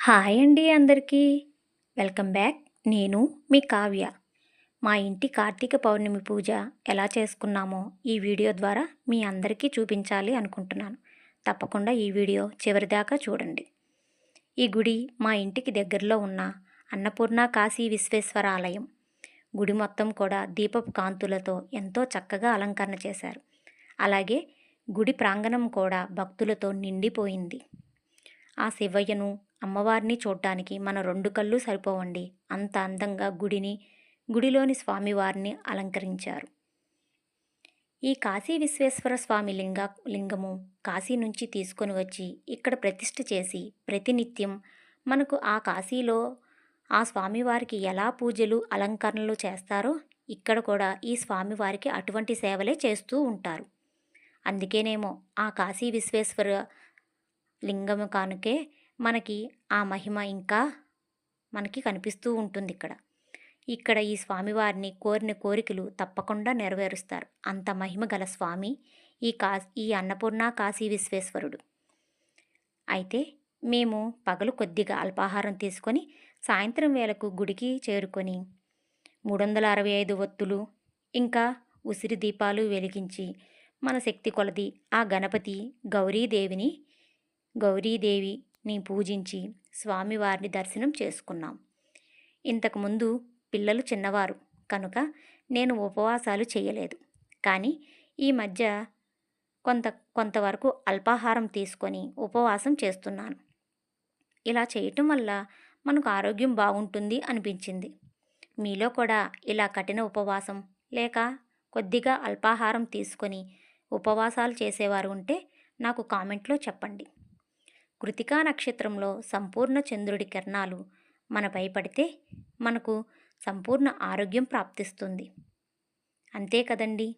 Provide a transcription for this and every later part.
Hi అండి అందరికీ. Welcome back. నేను మీ కావ్య. మా ఇంటి కార్తీక పౌర్ణమి పూజ ఎలా చేసుకున్నామో ఈ వీడియో ద్వారా మీ అందరికీ చూపించాలి అనుకుంటున్నాను. తప్పకుండా ఈ వీడియో చివరిదాకా చూడండి. ఈ గుడి మా ఇంటికి దగ్గరలో ఉన్న అన్నపూర్ణ కాశీ విశ్వేశ్వర ఆలయం గుడి మొత్తం కూడా దీపపు కాంతులతో ఎంతో చక్కగా అలంకరణ చేశారు. అలాగే గుడి ప్రాంగణం కూడా భక్తులతో నిండిపోయింది. ఆ శివయ్యను అమ్మవారిని చూడటానికి మన రెండు కళ్ళు సరిపోవండి. అంత అందంగా గుడిని గుడిలోని స్వామివారిని అలంకరించారు. ఈ కాశీ విశ్వేశ్వర స్వామి లింగ లింగము కాశీ నుంచి తీసుకొని వచ్చి ఇక్కడ ప్రతిష్ఠ చేసి ప్రతినిత్యం మనకు ఆ కాశీలో ఆ స్వామివారికి ఎలా పూజలు అలంకరణలు చేస్తారో ఇక్కడ కూడా ఈ స్వామివారికి అటువంటి సేవలే చేస్తూ ఉంటారు. అందుకేనేమో ఆ కాశీ విశ్వేశ్వర లింగము కానుకే మనకి ఆ మహిమ ఇంకా మనకి కనిపిస్తూ ఉంటుంది ఇక్కడ. ఇక్కడ ఈ స్వామివారిని కోరిన కోరికలు తప్పకుండా నెరవేరుస్తారు. అంత మహిమ గల స్వామి ఈ కా ఈ అన్నపూర్ణ కాశీ విశ్వేశ్వరుడు. అయితే మేము పగలు కొద్దిగా అల్పాహారం తీసుకొని సాయంత్రం వేళకు గుడికి చేరుకొని మూడు వందల అరవై ఐదు ఒత్తులు ఇంకా ఉసిరి దీపాలు వెలిగించి మన శక్తి కొలది ఆ గణపతి గౌరీదేవిని గౌరీదేవిని పూజించి స్వామివారిని దర్శనం చేసుకున్నాం. ఇంతకుముందు పిల్లలు చిన్నవారు కనుక నేను ఉపవాసాలు చేయలేదు. కానీ ఈ మధ్య కొంత కొంతవరకు అల్పాహారం తీసుకొని ఉపవాసం చేస్తున్నాను. ఇలా చేయటం వల్ల మనకు ఆరోగ్యం బాగుంటుంది అనిపించింది. మీలో కూడా ఇలా కఠిన ఉపవాసం లేక కొద్దిగా అల్పాహారం తీసుకొని ఉపవాసాలు చేసేవారు ఉంటే నాకు కామెంట్లో చెప్పండి. కృతికా నక్షత్రంలో సంపూర్ణ చంద్రుడి కిరణాలు మనపై పడితే మనకు సంపూర్ణ ఆరోగ్యం ప్రాప్తిస్తుంది. అంతే కదండి?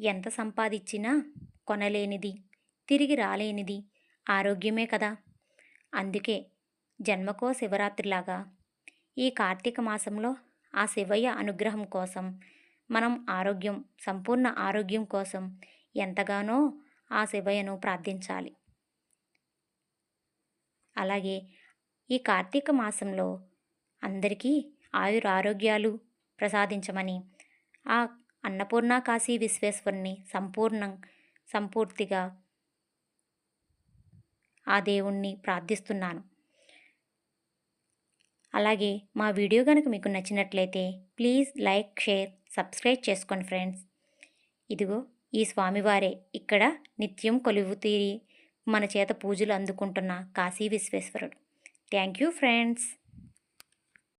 ఎంత సంపాదించినా కొనలేనిది తిరిగి రాలేనిది ఆరోగ్యమే కదా. అందుకే జన్మకో శివరాత్రిలాగా ఈ కార్తీక మాసంలో ఆ శివయ్య అనుగ్రహం కోసం మనం ఆరోగ్యం సంపూర్ణ ఆరోగ్యం కోసం ఎంతగానో ఆ శివయ్యను ప్రార్థించాలి. అలాగే ఈ కార్తీక మాసంలో అందరికీ ఆయుర ఆరోగ్యాలు ప్రసాదించమని ఆ అన్నపూర్ణ కాశీ విశ్వేశ్వరుని సంపూర్ణం సంపూర్తిగా ఆ దేవుణ్ణి ప్రార్థిస్తున్నాను. అలాగే మా వీడియో కనుక మీకు నచ్చినట్లయితే ప్లీజ్ లైక్ షేర్ సబ్స్క్రైబ్ చేసుకోండి ఫ్రెండ్స్. ఇదిగో ఈ స్వామివారే ఇక్కడ నిత్యం కొలువు తీరి మన చేత పూజలు అందుకుంటున్న కాశీ విశ్వేశ్వరుడు. Thank you friends